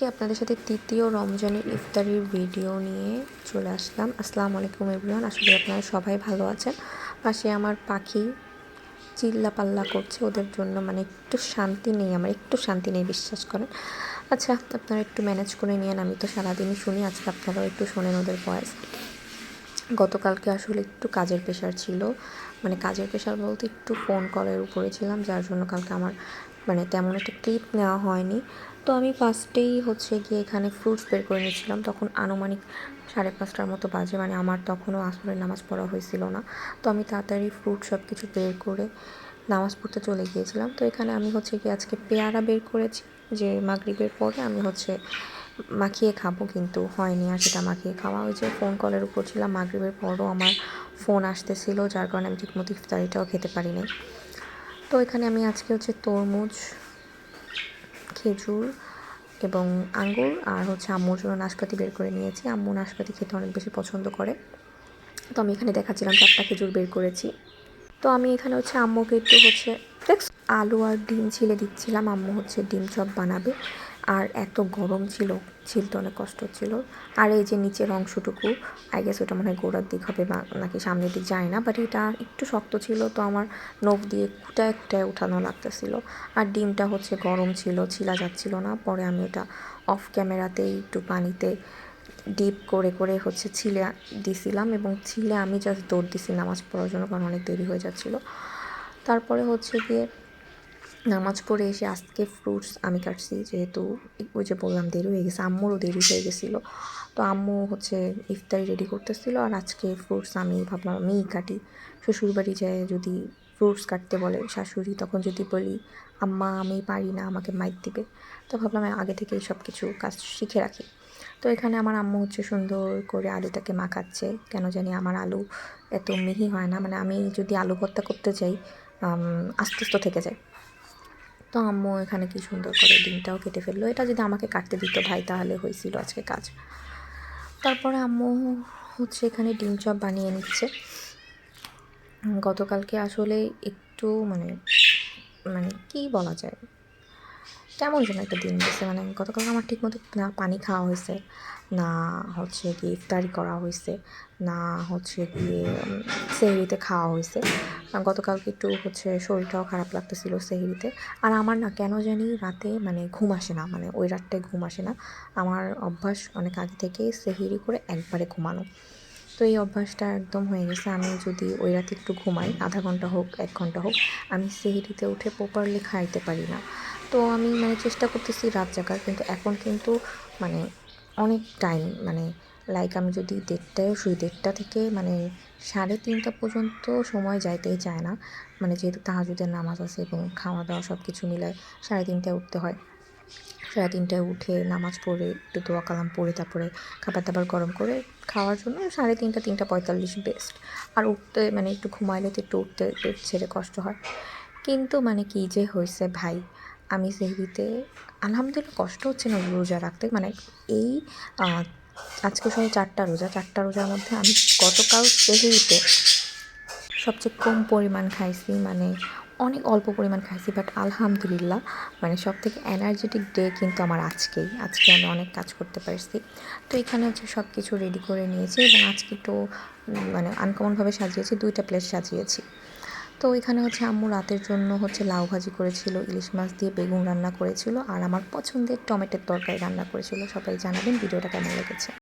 আজকে আপনাদের সাথে তৃতীয় রমজানের ইফতারির ভিডিও নিয়ে চলে আসলাম। আসসালামু আলাইকুম এভরিওয়ান আসলে আপনারা সবাই ভালো আছেন। পাশে আমার পাখি চিল্লা পাল্লা করছে, ওদের জন্য মানে একটু শান্তি নেই আমার, একটু শান্তি নেই বিশ্বাস করেন। আচ্ছা আপনারা একটু ম্যানেজ করে নিয়েন, আমি তো সারাদিনই শুনি, আজকে আপনারাও একটু শোনেন ওদের ভয়েস গতকালকে আসলে একটু কাজের প্রেশার ছিল মানে কাজের প্রেশার বলতে একটু ফোন কলের উপরে ছিলাম, যার জন্য কালকে আমার মানে তেমন একটা ক্লিপ নেওয়া হয়নি। তো আমি ফার্স্টেই হচ্ছে গিয়ে এখানে ফ্রুটস বের করে নিয়েছিলাম। তখন আনুমানিক সাড়ে পাঁচটার মতো বাজে মানে আমার তখনও আসরের নামাজ পড়া হয়েছিল না। তো আমি তাড়াতাড়ি ফ্রুট সব কিছু বের করে নামাজ পড়তে চলে গিয়েছিলাম। তো এখানে আমি হচ্ছে কি আজকে পেয়ারা বের করেছি, যে মাগরিবের পরে আমি হচ্ছে মাখিয়ে খাব কিন্তু হয়নি আর সেটা মাখিয়ে খাওয়া। ওই যে ফোন কলের উপর ছিলাম, মাগরিবের পরও আমার ফোন আসতেছিল, যার কারণে আমি ঠিকমতো ইফতারিটাও খেতে পারি নাই তো এখানে আমি আজকে হচ্ছে তরমুজ, খেজুর এবং আঙ্গুর আর হচ্ছে আম্মুর জন্য নাশপাতি বের করে নিয়েছি। আম্মু নাশপাতি খেতে অনেক বেশি পছন্দ করে। তো আমি এখানে দেখাচ্ছিলাম চারটা খেজুর বের করেছি। তো আমি এখানে হচ্ছে আম্মুকে একটু হচ্ছে আলু আর ডিম ছিলে দিচ্ছিলাম। আম্মু হচ্ছে ডিম চপ বানাবে। আর এত গরম ছিল, ছিলতে অনেক কষ্ট হচ্ছিল। আর এই যে নিচের অংশটুকু আই গেস ওটা মনে হয় গোড়ার দিক হবে বা নাকি সামনের দিক যায় না বাট এটা একটু শক্ত ছিল, তো আমার নখ দিয়ে কুটায় কুটায় উঠানো লাগতেছিল। আর ডিমটা হচ্ছে গরম ছিল, ছিলা যাচ্ছিল না, পরে আমি ওটা অফ ক্যামেরাতেই একটু পানিতে ডিপ করে করে হচ্ছে ছিলে দিছিলাম এবং ছিলে আমি জাস্ট দৌড় দিছি নামাজ পড়ার জন্য কারণ অনেক দেরি হয়ে যাচ্ছিল। তারপরে হচ্ছে গিয়ে নামাজ পড়ে এসে আজকে ফ্রুটস আমি কাটছি, যেহেতু ওই যে বললাম দেরি হয়ে গেছে, আম্মুরও দেরি হয়ে গেছিল। তো আম্মু হচ্ছে ইফতারি রেডি করতেছিল আর আজকে ফ্রুটস আমি ভাবলাম আমিই কাটি। শ্বশুরবাড়ি যায় যদি ফ্রুটস কাটতে বলে শাশুড়ি, তখন যদি বলি, আম্মা, আমি পারি না, আমাকে মাইক দিবে। তো ভাবলাম আগে থেকেই সব কিছু কাজ শিখে রাখি। তো এখানে আমার আম্মু হচ্ছে সুন্দর করে আলুটাকে মাখাচ্ছে। কেন জানি আমার আলু এত মিহি হয় না মানে আমি যদি আলু ভর্তা করতে চাই আস্তে আস্তে থেকে যায়। তো আম্মু এখানে কি সুন্দর করে ডিমটাও কেটে ফেলল। এটা যদি আমাকে কাটতে দিত ভাই, তাহলে হয়েছিল আজকে কাজ। তারপরে আম্মু হচ্ছে এখানে ডিম চপ বানিয়ে নিচ্ছে। গতকালকে আসলে একটু মানে মানে কি বলা যায়? কেমন যেন একটা দিন গেছে মানে গতকাল আমার ঠিক মতো না পানি খাওয়া হয়েছে, না হচ্ছে গিয়ে ইফতারি করা হয়েছে, না হচ্ছে গিয়ে সেহরিতে খাওয়া হয়েছে। গতকালকে একটু হচ্ছে শরীরটাও খারাপ লাগতেছিল সেহরিতে। আর আমার না কেন জানি রাতে মানে ঘুম আসে না মানে ওই রাতটায় ঘুম আসে না। আমার অভ্যাস অনেক আগে থেকেই সেহরি করে একবারে ঘুমানো। তো এই অভ্যাসটা একদম হয়ে গেছে। আমি যদি ওই রাতে একটু ঘুমাই, আধা ঘণ্টা হোক, এক ঘণ্টা হোক, আমি সেহরিতে উঠে প্রপারলি খাইতে পারি না। তো আমি মানে চেষ্টা করতেছি রাত জাগার, কিন্তু এখন কিন্তু মানে অনেক টাইম মানে লাইক আমি যদি দেড়টায়ও শুই দেড়টা থেকে মানে সাড়ে তিনটা পর্যন্ত সময় যাইতেই চায় না। মানে যেহেতু তাহাজুদের নামাজ আছে এবং খাওয়া দাওয়া সব কিছু মিলায় সাড়ে তিনটায় উঠতে হয়। সাড়ে তিনটায় উঠে নামাজ পড়ে, একটু দোয়া কালাম পড়ে, তারপরে খাবার দাবার গরম করে খাওয়ার জন্য সাড়ে তিনটা তিনটা পঁয়তাল্লিশ বেস্ট আর উঠতে মানে একটু ঘুমাইলে তো একটু উঠতে ছেড়ে কষ্ট হয়। কিন্তু মানে কি যে হয়েছে ভাই, আমি সেহরিতে আলহামদুলিল্লাহ কষ্ট হচ্ছে না রোজা রাখতে। মানে এই আজকে সব চারটা রোজা, চারটা রোজার মধ্যে আমি গতকাল সেহরিতে সবচেয়ে কম পরিমাণ খাইছি। মানে অনেক অল্প পরিমাণ খাইছি বাট আলহামদুলিল্লাহ মানে সব থেকে এনার্জেটিক ডে কিন্তু আমার আজকেই। আজকে আমি অনেক কাজ করতে পারছি। তো এখানে হচ্ছে সব কিছু রেডি করে নিয়েছি এবং আজকে একটু মানে আনকমনভাবে সাজিয়েছি, দুইটা প্লেট সাজিয়েছি। তো এখানে হচ্ছে আম্মু রাতের জন্য হচ্ছে লাউ ভাজি করেছিল, ইলিশ মাছ দিয়ে বেগুন রান্না করেছিল, আর আমার পছন্দের টমেটোর তরকারি রান্না করেছিল। সবাই জানাবেন ভিডিওটা কেমন লেগেছে।